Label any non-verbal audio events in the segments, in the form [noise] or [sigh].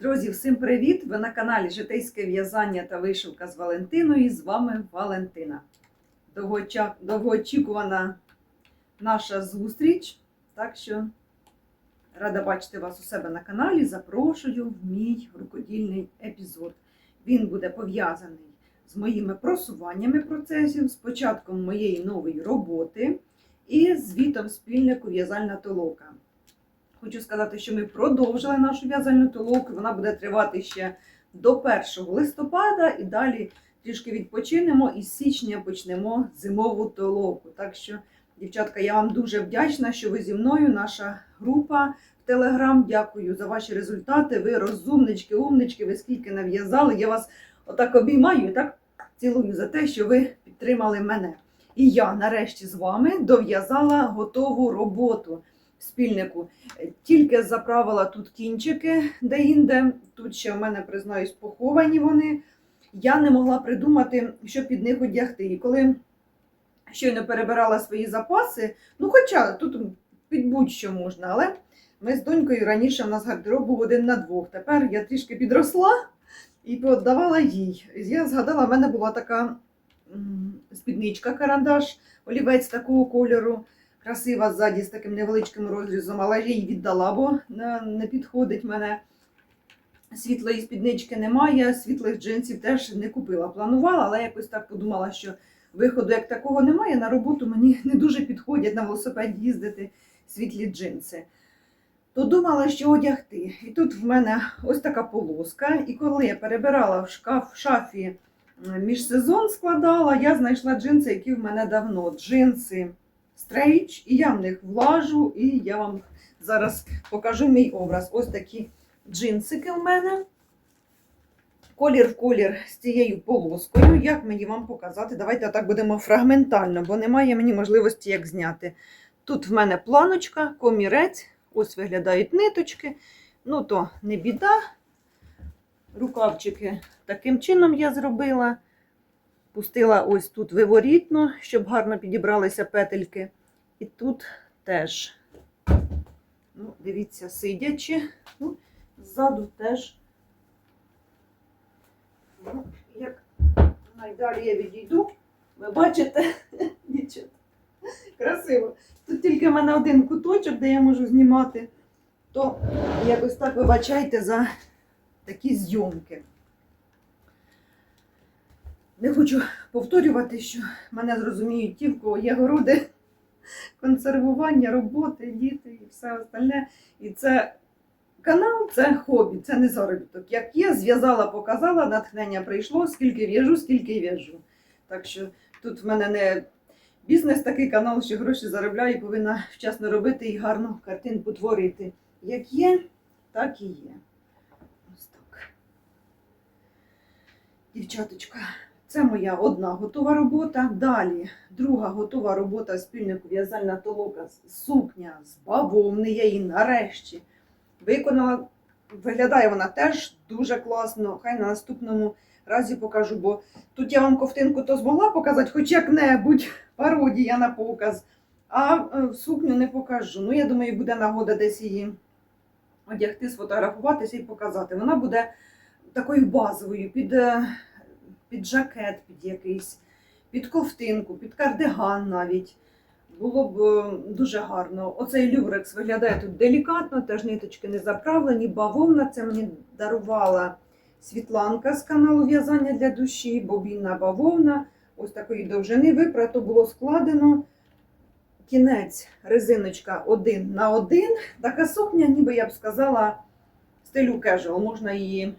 Друзі, всім привіт! Ви на каналі Житейське в'язання та вишивка з Валентиною. І з вами Валентина. Довгоочікувана наша зустріч. Так що рада бачити вас у себе на каналі. Запрошую в мій рукодільний епізод. Він буде пов'язаний з моїми просуваннями процесів, з початком моєї нової роботи і звітом спільнику в'язальна толока. Хочу сказати, що ми продовжили нашу в'язальну толоку. Вона буде тривати ще до 1 листопада і далі трішки відпочинемо і з січня почнемо зимову толоку. Так що, дівчатка, я вам дуже вдячна, що ви зі мною. Наша група в Телеграм. Дякую за ваші результати. Ви розумнички, умнички, ви скільки нав'язали. Я вас отак обіймаю і так цілую за те, що ви підтримали мене. І я нарешті з вами дов'язала готову роботу спільнику. Тільки заправила тут кінчики де-інде. Тут ще в мене, признаюсь, поховані вони. Я не могла придумати, що під них одягти. І коли щойно перебирала свої запаси, ну хоча тут під будь-що можна, але ми з донькою раніше в нас гардероб був один на двох. Тепер я трішки підросла і віддавала їй. Я згадала, в мене була така спідничка карандаш, олівець такого кольору красива ззаді з таким невеличким розрізом, але я її віддала, бо не, не підходить мене. Світлої спіднички немає, світлих джинсів теж не купила. Планувала, але якось так подумала, що виходу як такого немає. На роботу мені не дуже підходять на велосипеді їздити світлі джинси. То думала, що одягти. І тут в мене ось така полоска. І коли я перебирала в шкаф в шафі міжсезон складала, я знайшла джинси, які в мене давно. Джинси стрейч, і я в них влажу, і я вам зараз покажу мій образ. Ось такі джинсики в мене. Колір в колір з цією полоскою. Як мені вам показати? Давайте так будемо фрагментально, бо немає мені можливості як зняти. Тут в мене планочка, комірець, ось виглядають ниточки. Ну, то не біда. Рукавчики таким чином я зробила. Пустила ось тут виворітно, щоб гарно підібралися петельки. І тут теж, ну, дивіться, сидячи. Ну, ззаду теж. Ну, як найдалі я відійду, ви бачите, [laughs] дівчата, красиво. Тут тільки в мене один куточок, де я можу знімати, то якось так вибачайте за такі зйомки. Не хочу повторювати, що мене зрозуміють ті, в кого є городи, [laughs] консервування, роботи, діти і все остальне. І це канал, це хобі, це не заробіток. Як є, зв'язала, показала, натхнення прийшло, скільки в'яжу, скільки в'яжу. Так що тут в мене не бізнес такий канал, що гроші заробляю, і повинна вчасно робити і гарну картинку творити. Як є, так і є. Ось так. Дівчаточка. Це моя одна готова робота. Далі друга готова робота спільнику в'язальна толока сукня з бавовни. Я її нарешті виконала. Виглядає вона теж дуже класно. Хай на наступному разі покажу, бо тут я вам ковтинку то змогла показати, хоч як-небудь пародія на показ, а е, сукню не покажу. Ну, я думаю, буде нагода десь її одягти, сфотографуватися і показати. Вона буде такою базовою під. Під жакет, під якийсь, під ковтинку, під кардиган навіть. Було б е, дуже гарно. Оцей люрекс виглядає тут делікатно, теж ниточки не заправлені. Бавовна це мені дарувала Світланка з каналу В'язання для душі, бобінна бавовна. Ось такої довжини випрато було складено. Кінець резиночка один на один. Така сукня, ніби я б сказала, стилю кежуал. Можна її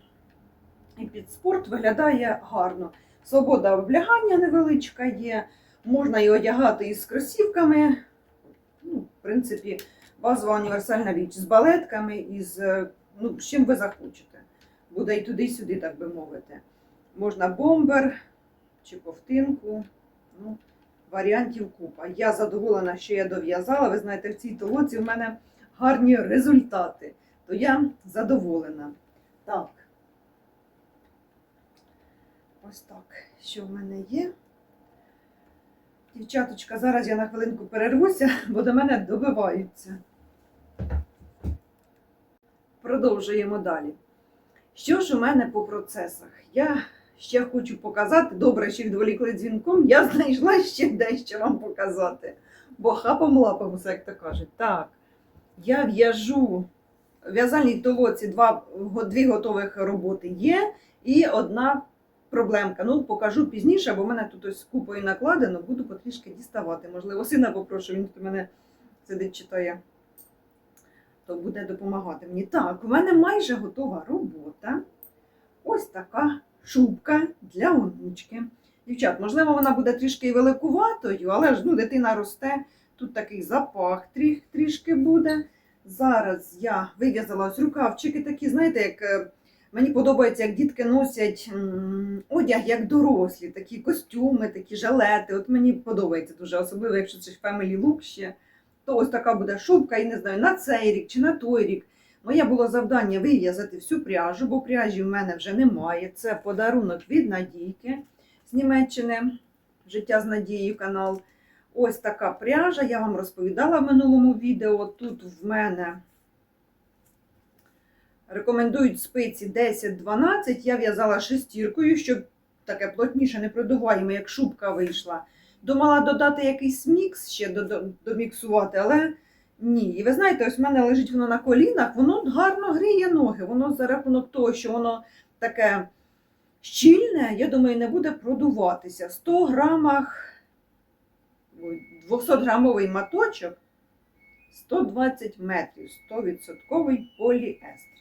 і під спорт виглядає гарно. Свобода облягання невеличка є, можна її одягати із кросівками. Ну, в принципі, базова універсальна річ з балетками, із е, ну, з чим ви захочете. Буде і туди, і сюди, так би мовити. Можна бомбер чи ковтинку. Ну, варіантів купа. Я задоволена, що я дов'язала. Ви знаєте, в цій толоці в мене гарні результати. То я задоволена. Так. Ось так, що в мене є. Дівчаточка, зараз я на хвилинку перервуся, бо до мене добиваються. Продовжуємо далі. Що ж у мене по процесах? Я ще хочу показати, добре, що відволікли дзвінком, я знайшла ще дещо вам показати. Бо хапом лапом все, як то кажуть. Так, я в'яжу в'язальній толоці два, дві готових роботи є, і одна проблемка. Ну, покажу пізніше, бо в мене тут ось купою накладено, буду потрішки діставати. Можливо, сина попрошу, він тут мене сидить, читає, то буде допомагати мені. Так, у мене майже готова робота. Ось така шубка для онучки. Дівчат, можливо, вона буде трішки великуватою, але ж ну, дитина росте. Тут такий запах трішки буде. Зараз я вив'язала ось рукавчики такі, знаєте, як е, мені подобається, як дітки носять одяг як дорослі, такі костюми, такі жилети. От мені подобається дуже, особливо, якщо це family look ще. То ось така буде шубка, і не знаю, на цей рік чи на той рік. Моє було завдання вив'язати всю пряжу, бо пряжі в мене вже немає. Це подарунок від Надійки з Німеччини. Життя з Надією канал. Ось така пряжа. Я вам розповідала в минулому відео. Тут в мене рекомендують спиці 10-12. Я в'язала шестіркою, щоб таке плотніше, непродуваємо, як шубка вийшла. Думала додати якийсь мікс ще доміксувати, але ні. І ви знаєте, ось в мене лежить воно на колінах, воно гарно гріє ноги. Воно за рахунок того, що воно таке щільне, я думаю, не буде продуватися. 100 грамах, 200 грамовий маточок, 120 метрів, 100% поліестер.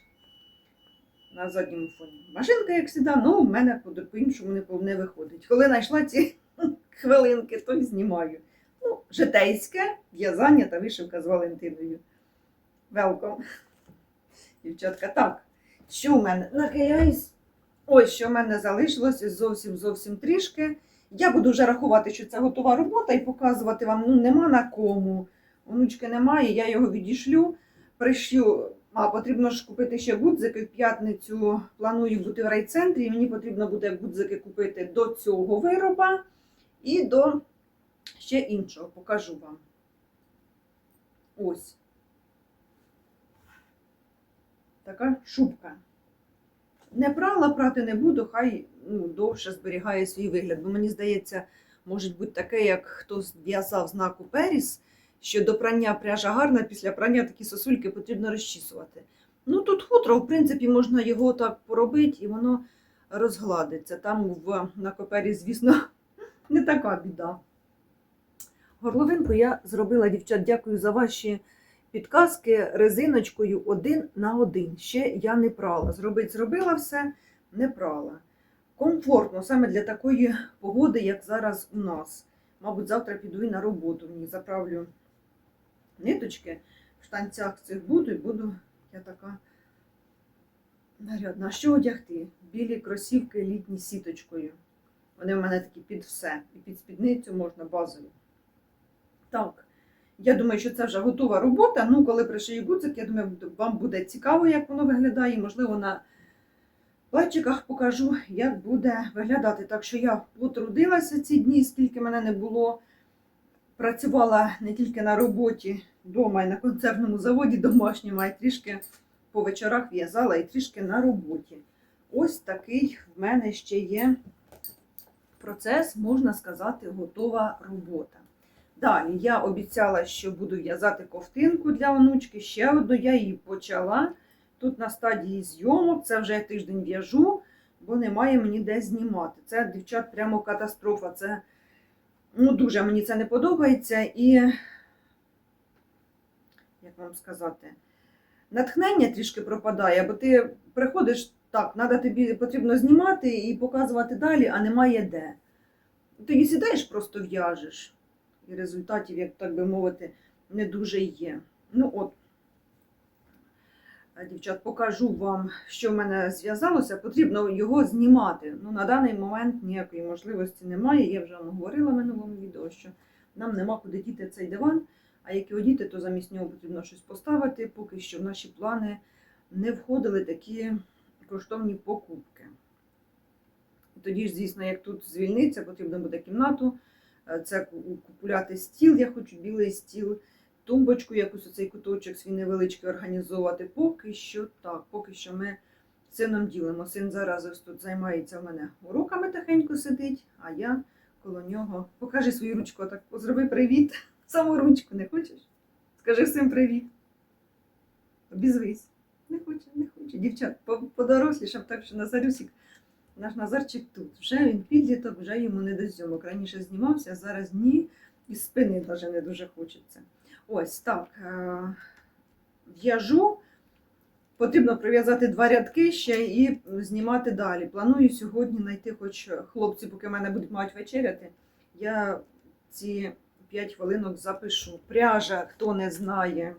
На задньому фоні. Машинка, як завжди, ну, в мене по- по-іншому не, виходить. Коли знайшла ці [laughs] хвилинки, то й знімаю. Ну, житейське в'язання та вишивка з Валентиною. Велком. Дівчатка, так. Що в мене? Нахиляюсь. Ось що в мене залишилося зовсім зовсім трішки. Я буду вже рахувати, що це готова робота, і показувати вам ну, нема на кому. Онучки немає, я його відішлю. Прищу, а потрібно ж купити ще гудзики. В п'ятницю планую бути в райцентрі. і Мені потрібно буде гудзики купити до цього вироба і до ще іншого. Покажу вам. Ось. Така шубка. Не прала, прати не буду, хай ну, довше зберігає свій вигляд. Бо мені здається, може бути таке, як хтось в'язав знаку Періс, що до прання пряжа гарна, після прання такі сосульки потрібно розчісувати. Ну тут хутро, в принципі, можна його так поробити і воно розгладиться. Там в на копері, звісно, [laughs] не така біда. Горловинку я зробила, дівчат, дякую за ваші підказки резиночкою один на один. Ще я не прала. Зробить зробила все, не прала. Комфортно саме для такої погоди, як зараз у нас. Мабуть, завтра піду і на роботу. Мені заправлю ниточки в штанцях цих буду і буду я така нарядна. А що одягти? Білі кросівки літні сіточкою. Вони в мене такі під все. І під спідницю можна базові. Так. Я думаю, що це вже готова робота. Ну, коли пришию гудзик, я думаю, вам буде цікаво, як воно виглядає. І, Можливо, на плечиках покажу, як буде виглядати. Так що я потрудилася ці дні, скільки мене не було. Працювала не тільки на роботі вдома і на концертному заводі домашньому, а й трішки по вечорах в'язала і трішки на роботі. Ось такий в мене ще є процес, можна сказати, готова робота. Далі я обіцяла, що буду в'язати ковтинку для онучки. Ще одну я її почала. Тут на стадії зйомок, це вже тиждень в'яжу, бо немає мені де знімати. Це, дівчат, прямо катастрофа. Це ну, дуже мені це не подобається. І, як вам сказати, натхнення трішки пропадає, бо ти приходиш так, треба тобі потрібно знімати і показувати далі, а немає де. Ти сідаєш, просто в'яжеш і результатів, як так би мовити, не дуже є. Ну от, дівчат, покажу вам, що в мене зв'язалося. Потрібно його знімати. Ну, на даний момент ніякої можливості немає. Я вже вам говорила в минулому відео, що нам нема куди діти цей диван. А як його діти, то замість нього потрібно щось поставити. Поки що в наші плани не входили такі коштовні покупки. Тоді ж, звісно, як тут звільниться, потрібно буде кімнату. Е, Це ку- купувати стіл, я хочу білий стіл, тумбочку, якусь оцей куточок свій невеличкий організовувати. Поки що так, поки що ми сином ділимо. Син зараз ось тут займається в мене уроками тихенько сидить, а я коло нього. Покажи свою ручку, так зроби привіт. [laughs] Саму ручку не хочеш? Скажи всім привіт. Обізвись. Не хоче, не хоче. Дівчат, по- подорослішав, так що Назарюсік, наш Назарчик тут. Вже він підліток, вже йому не до зйомок. Раніше знімався, а зараз ні. І спини навіть не дуже хочеться. Ось так. е, В'яжу. Потрібно прив'язати два рядки ще і знімати далі. Планую сьогодні знайти, хоч хлопці, поки мене будуть мають вечеряти, я ці 5 хвилинок запишу. Пряжа, хто не знає,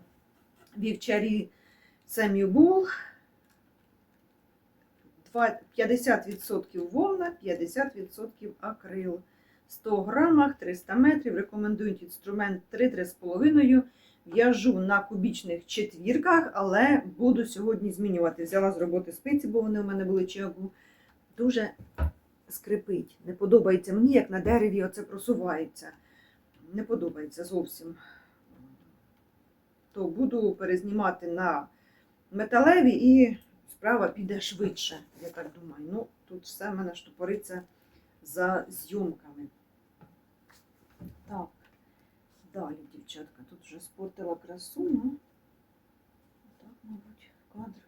вівчарі Семюбул. 50% вовна, 50% акрил. 100 грамах, 300 метрів. Рекомендують інструмент 3-3,5. В'яжу на кубічних четвірках, але буду сьогодні змінювати. Взяла з роботи спиці, бо вони у мене були чагу. Дуже скрипить. Не подобається мені, як на дереві оце просувається. Не подобається зовсім. То буду перезнімати на металеві і справа піде швидше, я так думаю. Ну, тут все в мене штопориться за зйомками. Так. Далі, дівчатка, тут вже спортила красу, ну. Так, мабуть, кадр.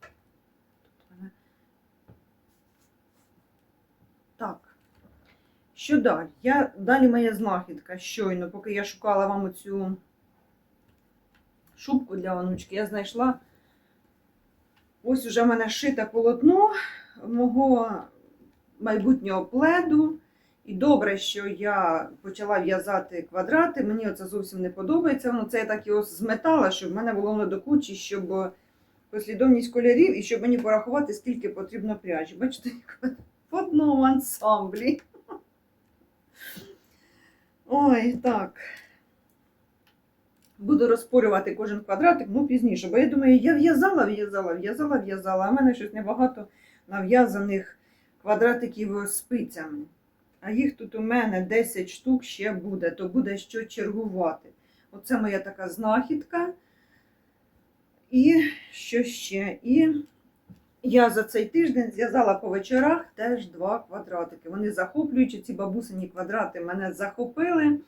Тут мене. Так. Що далі? Я, далі моя знахідка щойно, поки я шукала вам оцю шубку для онучки, я знайшла. Ось уже в мене шите полотно мого майбутнього пледу. І добре, що я почала в'язати квадрати. Мені це зовсім не подобається. Воно це я так його зметала, щоб в мене було воно до кучі, щоб послідовність кольорів і щоб мені порахувати, скільки потрібно пряжі. Бачите, в одному ансамблі. Ой, так. Буду розпорювати кожен квадратик, ну пізніше. Бо я думаю, я в'язала, в'язала, в'язала, в'язала, а в мене щось небагато нав'язаних квадратиків спицями. А їх тут у мене 10 штук ще буде, то буде що чергувати. Оце моя така знахідка. І що ще? І я за цей тиждень зв'язала по вечорах теж два квадратики. Вони захоплюючі, ці бабусині квадрати мене захопили.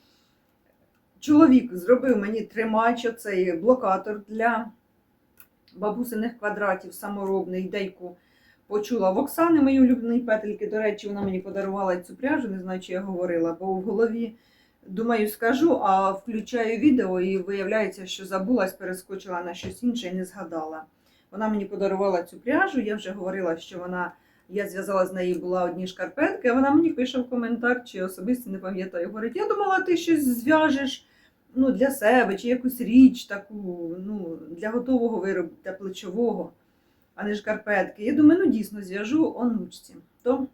Чоловік зробив мені тримач, оцей блокатор для бабусиних квадратів, саморобний дейку почула в Оксани, мої улюблені петельки. До речі, вона мені подарувала цю пряжу, не знаю, чи я говорила, бо в голові думаю, скажу, а включаю відео і виявляється, що забулась, перескочила на щось інше і не згадала. Вона мені подарувала цю пряжу, я вже говорила, що вона. Я зв'язала з нею була одні шкарпетки, а вона мені пише в коментар, чи особисто не пам'ятаю. Говорить, я думала, ти щось зв'яжеш ну, для себе, чи якусь річ таку, ну, для готового виробу, для плечового а не шкарпетки. Я думаю, ну дійсно зв'яжу онучці. То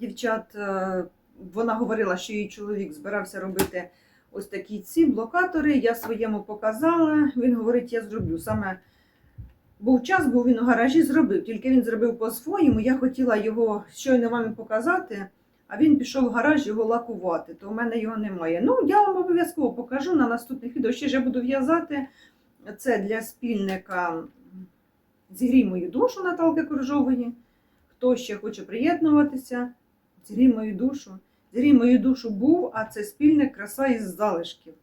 дівчат, е, вона говорила, що її чоловік збирався робити ось такі ці блокатори. Я своєму показала. Він говорить, я зроблю. Саме був час, був він у гаражі зробив. Тільки він зробив по-своєму. Я хотіла його щойно вам показати. А він пішов в гараж його лакувати, то в мене його немає. Ну, я вам обов'язково покажу на наступних відео. Ще ж я буду в'язати це для спільника Зігрій мою душу Наталки Коржової. Хто ще хоче приєднуватися, зігрій мою душу. Зігрій мою душу був, а це спільник краса із залишків.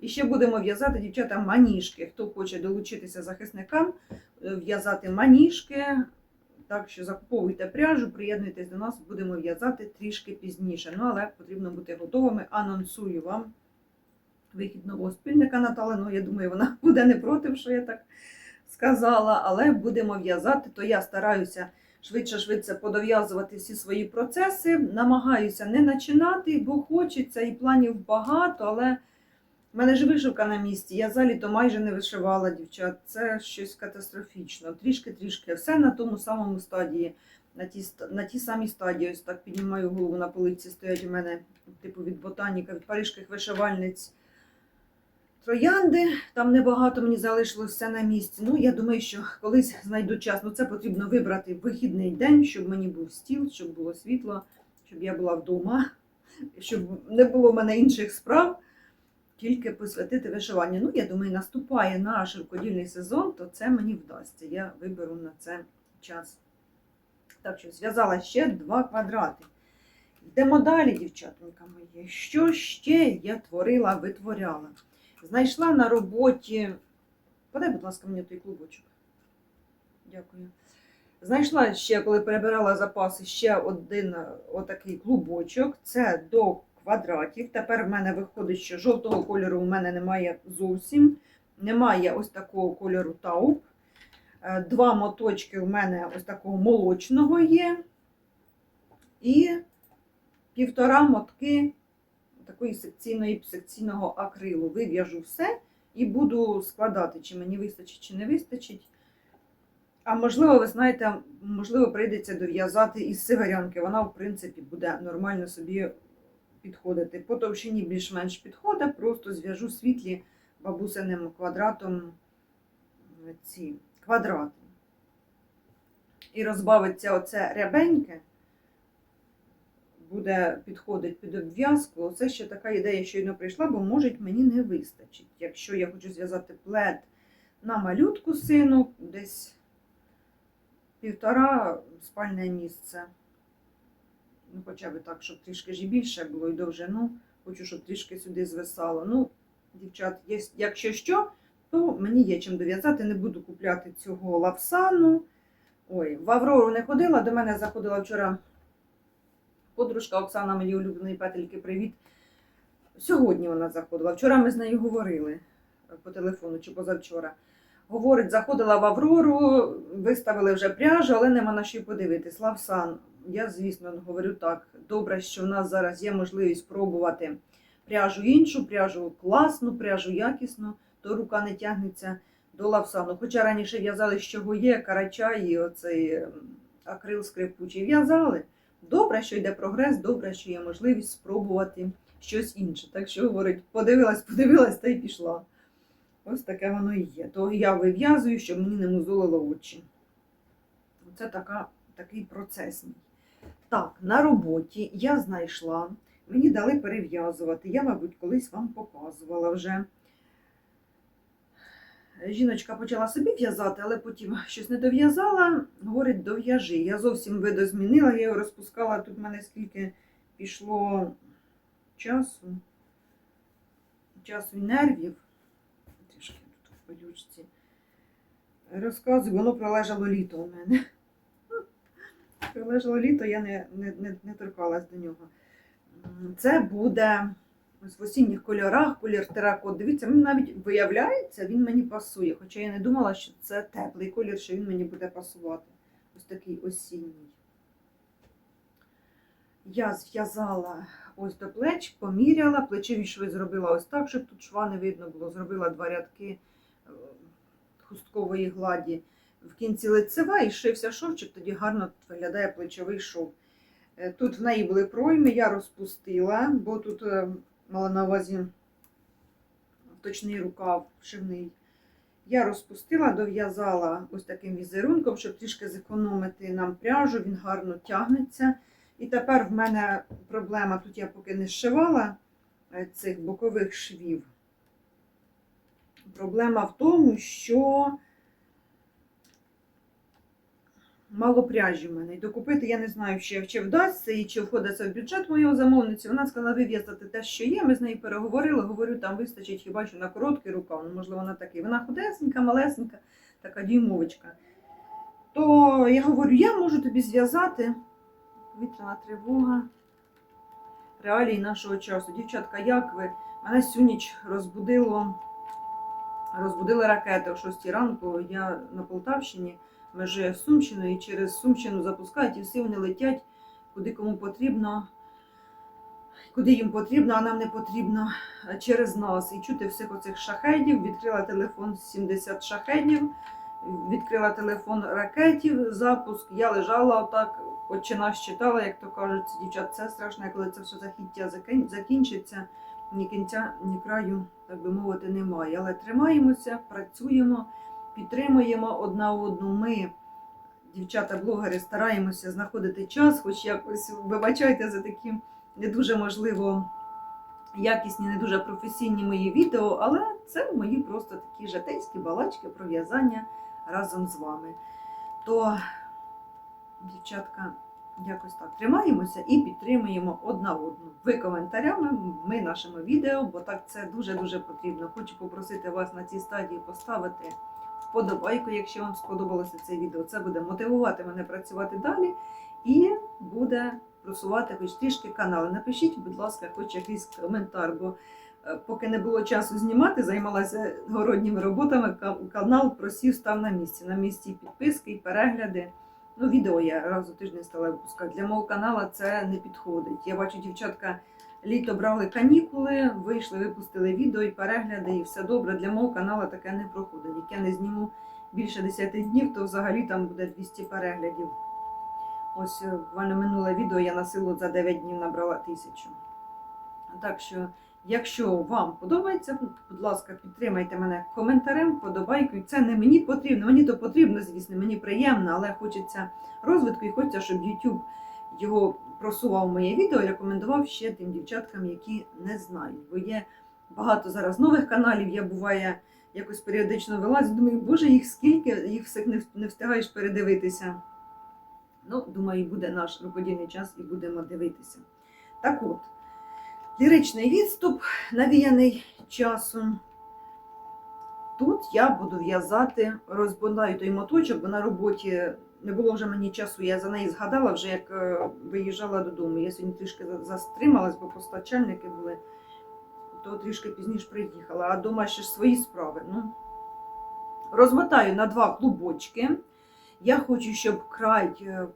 І ще будемо в'язати, дівчата, маніжки. Хто хоче долучитися захисникам, е, в'язати маніжки. Так що закуповуйте пряжу, приєднуйтесь до нас, будемо в'язати трішки пізніше. Ну, але потрібно бути готовими. Анонсую вам вихід нового спільника Наталиного. Я думаю, вона [laughs] буде не проти, що я так сказала, але будемо в'язати, то я стараюся швидше-швидше подов'язувати всі свої процеси. Намагаюся не починати, бо хочеться і планів багато, але в мене ж вишивка на місці. Я за літо майже не вишивала дівчат. Це щось катастрофічно. Трішки-трішки. Все на тому самому стадії. На ті, на ті самій стадії, ось так піднімаю голову на полиці, стоять у мене, типу від ботаніка, від парижських вишивальниць троянди. Там небагато мені залишилось все на місці. Ну, я думаю, що колись знайду час. Ну, це потрібно вибрати вихідний день, щоб мені був стіл, щоб було світло, щоб я була вдома, щоб не було в мене інших справ. тільки посвятити вишиванню. Ну, я думаю, наступає наш рукодільний сезон, то це мені вдасться. Я виберу на це час. Так що зв'язала ще два квадрати. Йдемо далі, дівчатонька мої. Що ще я творила, витворяла? Знайшла на роботі. Подай, будь ласка, мені той клубочок. Дякую. Знайшла ще, коли перебирала запаси, ще один е, отакий клубочок. Це до квадратів. Тепер в мене виходить, що жовтого кольору у мене немає зовсім. Немає ось такого кольору тауп. Е, Два моточки у мене ось такого молочного є. І півтора мотки такої секційної секційного акрилу. Вив'яжу все і буду складати, чи мені вистачить, чи не вистачить. А можливо, ви знаєте, можливо, прийдеться дов'язати із сигарянки. Вона, в принципі, буде нормально собі підходити. По товщині більш-менш підходить, просто зв'яжу світлі бабусиним квадратом е, ці квадрати. І розбавиться оце рябеньке, буде підходить під обв'язку. Оце ще така ідея щойно прийшла, бо може мені не вистачить. Якщо я хочу зв'язати плед на малютку сину, десь півтора спальне місце. Ну, хоча б так, щоб трішки ж більше було і довжину. Хочу, щоб трішки сюди звисало. Ну, дівчат, є, якщо що, то мені є чим дов'язати. Не буду купляти цього лавсану. Ой, в Аврору не ходила. До мене заходила вчора подружка Оксана, мої улюблені петельки, привіт. Сьогодні вона заходила. Вчора ми з нею говорили по телефону чи позавчора. Говорить, заходила в Аврору, виставили вже пряжу, але нема на що подивитись. Лавсан, я, звісно, говорю так. Добре, що в нас зараз є можливість спробувати пряжу іншу, пряжу класну, пряжу якісну, то рука не тягнеться до лавсану. Хоча раніше в'язали, з чого є, карача і оцей акрил скрипучий. В'язали. Добре, що йде прогрес, добре, що є можливість спробувати щось інше. Так що, говорить, подивилась, подивилась та й пішла. Ось таке воно і є. То я вив'язую, щоб мені не музолило очі. Це така, такий процес. Так, на роботі я знайшла, мені дали перев'язувати. Я, мабуть, колись вам показувала вже. Жіночка почала собі в'язати, але потім щось не дов'язала, говорить, дов'яжи. Я зовсім видозмінила, я його розпускала. Тут в мене скільки пішло часу, часу і нервів. Трішки тут в пилючці. Розказую, воно пролежало літо у мене. Пролежало літо, я не, не, не, не торкалась до нього. Це буде в осінніх кольорах, колір теракот. Дивіться, він навіть виявляється, він мені пасує. Хоча я не думала, що це теплий колір, що він мені буде пасувати. Ось такий осінній. Я зв'язала ось до плеч, поміряла, плечеві шви зробила ось так, щоб тут шва не видно було. Зробила два рядки е, хусткової гладі. В кінці лицева і шився шовчик, тоді гарно виглядає плечовий шов. Е, Тут в неї були пройми, я розпустила, бо тут е, мала на увазі точний рукав шивний. Я розпустила, дов'язала ось таким візерунком, щоб трішки зекономити нам пряжу, він гарно тягнеться. І тепер в мене проблема, тут я поки не зшивала е, цих бокових швів. Проблема в тому, що мало пряжі в мене. І докупити я не знаю, чи, чи вдасться і чи входить це в бюджет моєї замовниці. Вона сказала вив'язати те, що є. Ми з нею переговорили. Говорю, там вистачить хіба що на короткий рукав, ну, можливо, на такий. Вона худесенька, малесенька, така дюймовочка. То я говорю, я можу тобі зв'язати. Повітряна тривога. Реалії нашого часу. Дівчатка, як ви? Мене всю ніч розбудило. Розбудили ракети о 6 ранку. Я на Полтавщині межує з Сумщиною, і через Сумщину запускають, і всі вони летять, куди кому потрібно, куди їм потрібно, а нам не потрібно е, через нас. І чути всіх оцих шахедів. Відкрила телефон 70 шахедів, відкрила телефон ракетів, запуск. Я лежала отак, отче наш читала, як то кажуть, дівчат, це страшно, коли це все захіття закінчиться. Ні кінця, ні краю, так би мовити, немає. Але тримаємося, працюємо підтримуємо одна одну. Ми, дівчата-блогери, стараємося знаходити час, хоч якось вибачайте за такі не дуже можливо якісні, не дуже професійні мої відео, але це мої просто такі житейські балачки про в'язання разом з вами. То, дівчатка, якось так тримаємося і підтримуємо одна одну. Ви коментарями, ми нашими відео, бо так це дуже-дуже потрібно. Хочу попросити вас на цій стадії поставити вподобайку, якщо вам сподобалося це відео. Це буде мотивувати мене працювати далі і буде просувати хоч трішки канал. Напишіть, будь ласка, хоч якийсь коментар, бо е, поки не було часу знімати, займалася городніми роботами, канал просів став на місці. На місці підписки, і перегляди. Ну, відео я раз у тиждень стала випускати. Для мого каналу це не підходить. Я бачу, дівчатка літо брали канікули, вийшли, випустили відео і перегляди, і все добре. Для мого каналу таке не проходить. Як я не зніму більше 10 днів, то взагалі там буде 200 переглядів. Ось е, буквально минуле відео я на силу за 9 днів набрала тисячу. Так що, якщо вам подобається, будь ласка, підтримайте мене коментарем, подобайкою. Це не мені потрібно, мені то потрібно, звісно, мені приємно, але хочеться розвитку і хочеться, щоб YouTube його просував моє відео рекомендував ще тим дівчаткам, які не знають. Бо є багато зараз нових каналів, я буває якось періодично вилазю, думаю, боже, їх скільки, їх всіх не, не встигаєш передивитися. Ну, думаю, буде наш рукодільний час і будемо дивитися. Так от, ліричний відступ, навіяний часом. Тут я буду в'язати, розбудаю той моточок, бо на роботі не було вже мені часу, я за неї згадала вже, як е, виїжджала додому. Я сьогодні трішки за- застрималась, бо постачальники були, то трішки пізніше приїхала, а вдома ще ж свої справи. Ну, розмотаю на два клубочки. Я хочу, щоб край е,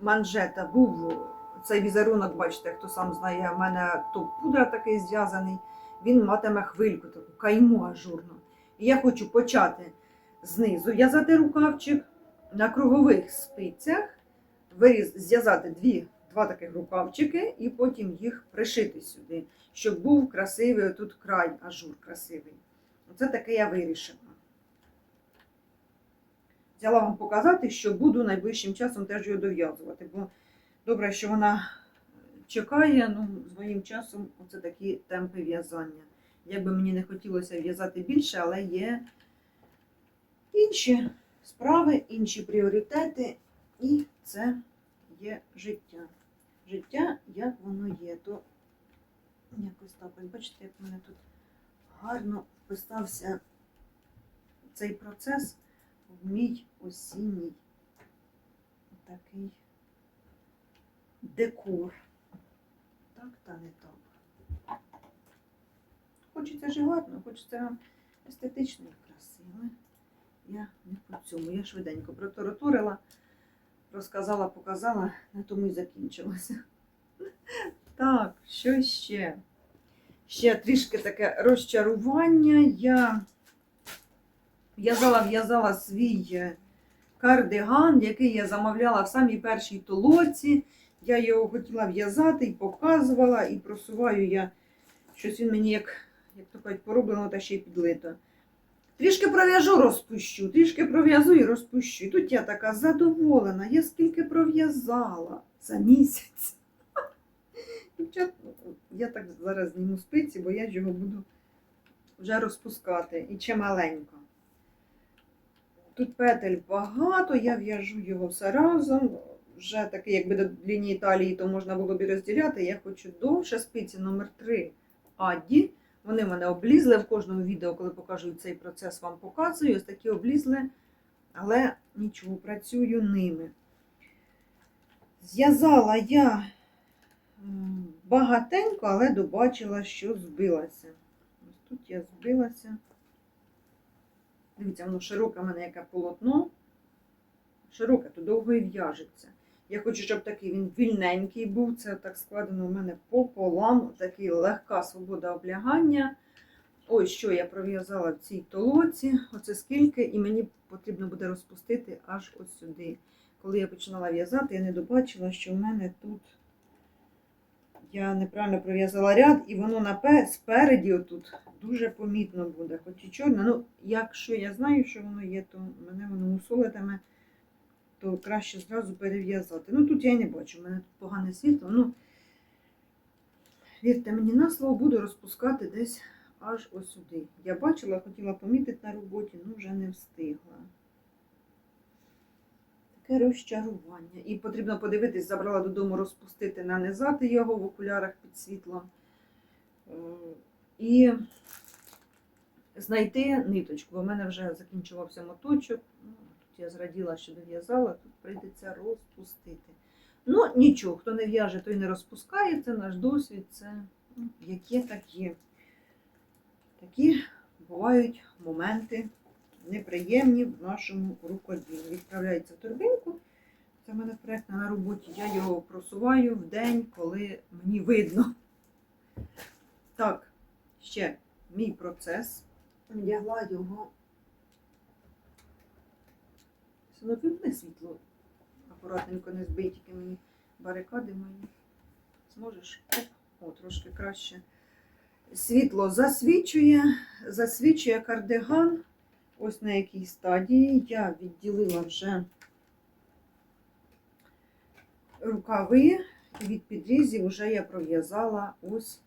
манжета був цей візерунок, бачите, хто сам знає, в мене топ-пудра такий зв'язаний, він матиме хвильку, таку кайму ажурну. І я хочу почати знизу в'язати рукавчик на кругових спицях, зв'язати дві, два таких рукавчики і потім їх пришити сюди, щоб був красивий тут край, ажур красивий. Оце таке я вирішила. Взяла вам показати, що буду найближчим часом теж його дов'язувати. Бо добре, що вона чекає, ну, з моїм часом оце такі темпи в'язання. Як би мені не хотілося в'язати більше, але є інші справи, інші пріоритети, і це є життя. Життя, як воно є, то якось так. Бачите, як в мене тут гарно вписався цей процес в мій осінній такий декор. Так та не так. Хочеться ж гарно, хочеться естетично і красиво. Я не по цьому. Я швиденько протараторила, розказала, показала, на тому і закінчилося. [laughs] Так, що ще? Ще трішки таке розчарування. Я в'язала, в'язала свій е, кардиган, який я замовляла в самій першій толоці. Я його хотіла в'язати і показувала, і просуваю я щось він мені, як, як то кажуть, пороблено та ще й підлито. Трішки пров'яжу, розпущу, трішки пров'язу і розпущу. І тут я така задоволена, я скільки пров'язала за місяць. [laughs] Я так зараз зніму спиці, бо я його буду вже розпускати і ще маленько. Тут петель багато, я в'яжу його все разом. Вже такий, якби до лінії талії, то можна було б і розділяти. Я хочу довше спиці номер 3 Адді. Вони мене облізли в кожному відео, коли покажу цей процес, вам показую. Ось такі облізли, але нічого, працюю ними. Зв'язала я багатенько, але добачила, що збилася. Ось тут я збилася. Дивіться, воно широке в мене яке полотно. Широке, то довго і в'яжеться. Я хочу, щоб такий він вільненький був. Це так складено у мене пополам. Такий легка свобода облягання. Ось що я пров'язала в цій толоці. Оце скільки, і мені потрібно буде розпустити аж ось сюди. Коли я починала в'язати, я не добачила, що в мене тут я неправильно пров'язала ряд, і воно напе- спереді отут дуже помітно буде, хоч і чорне. Ну, якщо я знаю, що воно є, то мене воно мусолитиме, то краще зразу перев'язати. Ну тут я не бачу, в мене тут погане світло. Ну, вірте мені на слово, буду розпускати десь аж ось сюди. Я бачила, хотіла помітити на роботі, ну вже не встигла. Таке розчарування. І потрібно подивитись, забрала додому розпустити, нанизати його в окулярах під світлом. Е, І знайти ниточку, бо в мене вже закінчувався моточок. Я зраділа, що дов'язала, тут прийдеться розпустити. Ну, нічого, хто не в'яже, той не розпускає, це наш досвід, це ну, яке такі. Такі бувають моменти неприємні в нашому рукоділі. Відправляється в торбинку. Це в мене проєкт на роботі. Я його просуваю в день, коли мені видно. Так, ще мій процес. Вдягла його. Сино, вимкни світло. Акуратненько не збий тільки мені барикади мої. Зможеш? О, трошки краще. Світло засвічує, засвічує кардиган. Ось на якій стадії. Я відділила вже рукави і від підрізів вже я пров'язала ось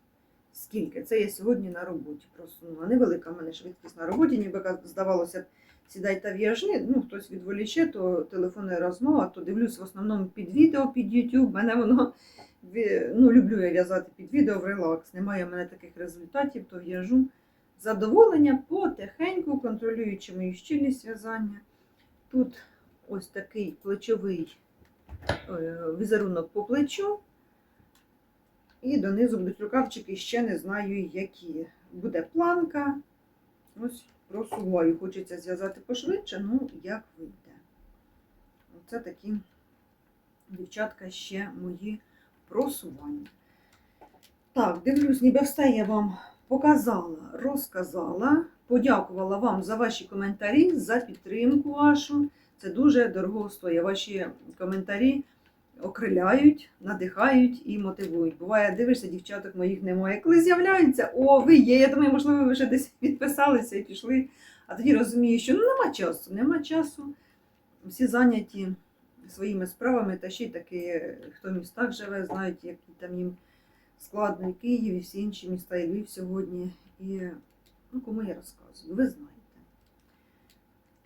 скільки. Це я сьогодні на роботі просунула. Невелика в мене швидкість на роботі, ніби здавалося сідай та в'яжи. Ну, хтось відволіче, то телефонна розмова, то дивлюсь в основному під відео, під YouTube. Мене воно [laughs] ну, люблю я в'язати під відео в релакс. Немає в мене таких результатів, то в'яжу задоволення потихеньку, контролюючи мою щільність в'язання. Тут ось такий плечовий е, візерунок по плечу. І донизу будуть рукавчики, ще не знаю які. Буде планка. Ось просуваю. Хочеться зв'язати пошвидше, ну як вийде. Оце такі дівчатка ще мої просування. Так, дивлюсь, ніби все я вам показала, розказала. Подякувала вам за ваші коментарі, за підтримку вашу. Це дуже дорого стоїть. Ваші коментарі окриляють, надихають і мотивують. Буває, дивишся, дівчаток моїх немає. Коли з'являються, о, ви є. Я думаю, можливо, ви вже десь підписалися і пішли. А тоді розумію, що ну нема часу, нема часу. Всі зайняті своїми справами, та ще й таки, хто в містах живе, знають, які там їм складно і Київ, і всі інші міста, і Львів сьогодні. І ну, кому я розказую, ви знаєте.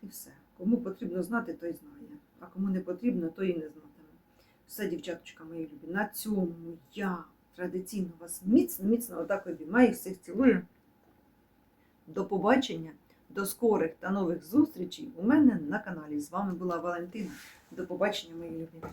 І все. Кому потрібно знати, той знає. А кому не потрібно, той і не знатиме. Все, дівчаточка мої любі, на цьому я традиційно вас міцно, міцно отак обіймаю, всіх цілую. До побачення, до скорих та нових зустрічей у мене на каналі. З вами була Валентина. До побачення, мої любі.